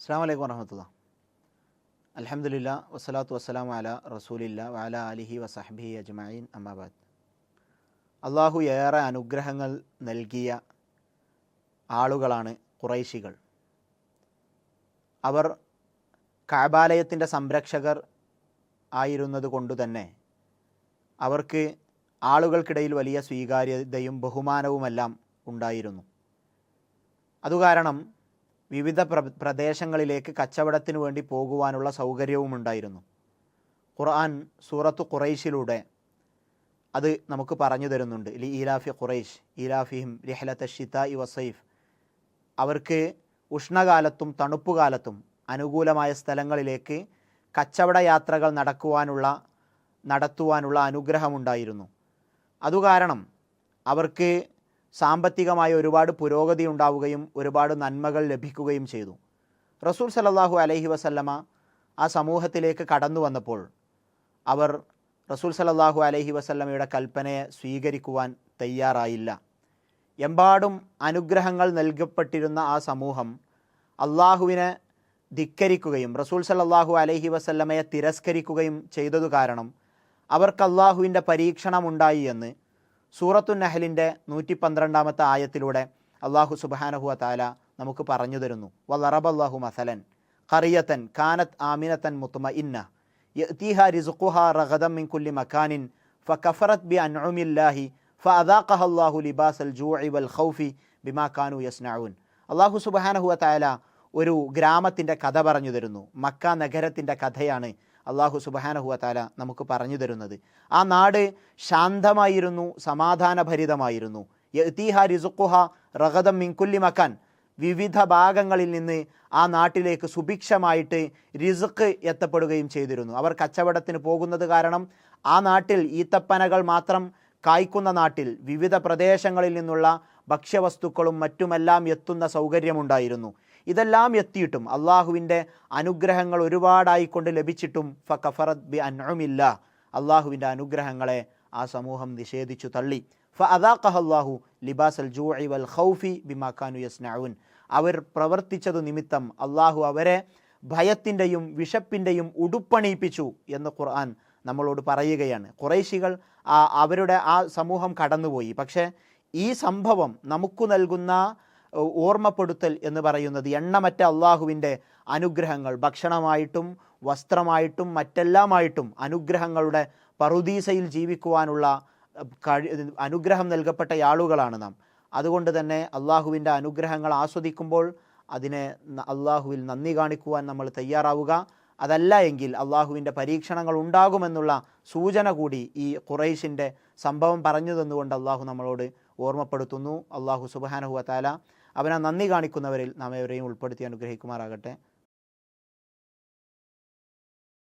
അസ്സാം വലൈക്കും വറഹമത്തുള്ള. അലഹമുല്ല വസ്സലാത്തു വസ്സലാം അല റസൂലില്ല വാല അലിഹി വസഹബി അജ്മീൻ അമ്മാബാദ് അള്ളാഹു ഏറെ അനുഗ്രഹങ്ങൾ നൽകിയ ആളുകളാണ് കുറൈശികൾ അവർ കാബാലയത്തിന്റെ സംരക്ഷകർ ആയിരുന്നത് കൊണ്ട് തന്നെ അവർക്ക് ആളുകൾക്കിടയിൽ വലിയ സ്വീകാര്യതയും ബഹുമാനവുമെല്ലാം ഉണ്ടായിരുന്നു. അതുകാരണം വിവിധ പ്ര പ്രദേശങ്ങളിലേക്ക് കച്ചവടത്തിന് വേണ്ടി പോകുവാനുള്ള സൗകര്യവും ഉണ്ടായിരുന്നു ഖുർആൻ സൂറത്ത് ഖുറൈശിലൂടെ അത് നമുക്ക് പറഞ്ഞു തരുന്നുണ്ട്. ലി ഈലാഫി ഖുറൈഷ് ഈലാഫിഹിം റിഹലത്ത ഷിത ഇ വസൈഫ് അവർക്ക് ഉഷ്ണകാലത്തും തണുപ്പുകാലത്തും അനുകൂലമായ സ്ഥലങ്ങളിലേക്ക് കച്ചവട യാത്രകൾ നടക്കുവാനുള്ള നടത്തുവാനുള്ള അനുഗ്രഹമുണ്ടായിരുന്നു. അതുകാരണം അവർക്ക് സാമ്പത്തികമായ ഒരുപാട് പുരോഗതി ഉണ്ടാവുകയും ഒരുപാട് നന്മകൾ ലഭിക്കുകയും ചെയ്തു. റസൂൽ സലല്ലാഹു അലഹി വസല്ലമ ആ സമൂഹത്തിലേക്ക് കടന്നു വന്നപ്പോൾ അവർ റസൂൽ സലല്ലാഹു അലഹി വസല്ലമയുടെ കൽപ്പനയെ സ്വീകരിക്കുവാൻ തയ്യാറായില്ല. എമ്പാടും അനുഗ്രഹങ്ങൾ നൽകപ്പെട്ടിരുന്ന ആ സമൂഹം അള്ളാഹുവിനെ ധിക്കരിക്കുകയും റസൂൽ സലല്ലാഹു അലഹി വസല്ലമയെ തിരസ്കരിക്കുകയും ചെയ്തതു കാരണം അവർക്ക് അള്ളാഹുവിന്റെ പരീക്ഷണമുണ്ടായി എന്ന് സൂറത്തു നഹലിന്റെ നൂറ്റി പന്ത്രണ്ടാമത്തെ ആയത്തിലൂടെ അള്ളാഹു സുബാനഹുവ താല നമുക്ക് പറഞ്ഞു തരുന്നു. വല്ലറബല്ലാഹു മസലൻ ഖറിയത്തൻ കാനത്ത് ആമിനത്തൻ മുത്തുമ ഇന്ന യീഹ റിസുഖുഹ റഗദം മിൻ കുല്ലി മക്കാനിൻ കഫറത് ബി അൻഉമില്ലാഹി ഫഅദാഖഹ അല്ലാഹു ലിബാസൽ ജൂഇ വൽ ഖൗഫി ബിമാ കാനു യസ്നഊൻ. അള്ളാഹു സുബഹാനഹുവ താല ഒരു ഗ്രാമത്തിന്റെ കഥ പറഞ്ഞു തരുന്നു. മക്ക നഗരത്തിന്റെ കഥയാണ് അള്ളാഹു സുബഹാനഹുവ താല നമുക്ക് പറഞ്ഞു തരുന്നത്. ആ നാട് ശാന്തമായിരുന്നു സമാധാനഭരിതമായിരുന്നു. യതീഹ റിസുഖുഹ റഗതം മിൻകുല്ലി മക്കാൻ വിവിധ ഭാഗങ്ങളിൽ നിന്ന് ആ നാട്ടിലേക്ക് സുഭിക്ഷമായിട്ട് റിസുക്ക് എത്തപ്പെടുകയും ചെയ്തിരുന്നു. അവർ കച്ചവടത്തിന് പോകുന്നത് കാരണം ആ നാട്ടിൽ ഈത്തപ്പനകൾ മാത്രം കായ്ക്കുന്ന നാട്ടിൽ വിവിധ പ്രദേശങ്ങളിൽ നിന്നുള്ള ഭക്ഷ്യവസ്തുക്കളും മറ്റുമെല്ലാം എത്തുന്ന സൗകര്യമുണ്ടായിരുന്നു. ഇതെല്ലാം എത്തിയിട്ടും അള്ളാഹുവിന്റെ അനുഗ്രഹങ്ങൾ ഒരുപാടായിക്കൊണ്ട് ലഭിച്ചിട്ടും ഫ കഫറത് ബി അനുമില്ല അള്ളാഹുവിന്റെ അനുഗ്രഹങ്ങളെ ആ സമൂഹം നിഷേധിച്ചു തള്ളി. ഫ അദാഖഹല്ലാഹു ലിബാസൽ ജൂ വൽ ഖൗഫി ബിമാക്കാനു യസ്നഊൻ. അവർ പ്രവർത്തിച്ചതു നിമിത്തം അള്ളാഹു അവരെ ഭയത്തിന്റെയും വിശപ്പിന്റെയും ഉടുപ്പണിയിപ്പിച്ചു എന്ന് ഖുർആൻ നമ്മളോട് പറയുകയാണ്. കുറേശികൾ അവരുടെ ആ സമൂഹം കടന്നുപോയി. പക്ഷേ ഈ സംഭവം നമുക്ക് നൽകുന്ന ഓർമ്മപ്പെടുത്തൽ എന്ന് പറയുന്നത് എണ്ണമറ്റ അള്ളാഹുവിന്റെ അനുഗ്രഹങ്ങൾ. ഭക്ഷണമായിട്ടും വസ്ത്രമായിട്ടും മറ്റെല്ലാമായിട്ടും അനുഗ്രഹങ്ങളുടെ പറുദീസയിൽ ജീവിക്കുവാനുള്ള കഴി അനുഗ്രഹം നൽകപ്പെട്ട ആളുകളാണ് നാം. അതുകൊണ്ട് തന്നെ അള്ളാഹുവിന്റെ അനുഗ്രഹങ്ങൾ ആസ്വദിക്കുമ്പോൾ അതിനെ അള്ളാഹുവിൽ നന്ദി കാണിക്കുവാൻ നമ്മൾ തയ്യാറാവുക. അതല്ല എങ്കിൽ അള്ളാഹുവിന്റെ പരീക്ഷണങ്ങൾ ഉണ്ടാകുമെന്നുള്ള സൂചന കൂടി ഈ ഖുറൈശിന്റെ സംഭവം പറഞ്ഞു തന്നുകൊണ്ട് അള്ളാഹു നമ്മളോട് ഓർമ്മപ്പെടുത്തുന്നു. അള്ളാഹു സുബാനഹുവ താല അവനെ നന്ദി കാണിക്കുന്നവരിൽ നാം എവരെയും ഉൾപ്പെടുത്തി അനുഗ്രഹിക്കുമാറാകട്ടെ.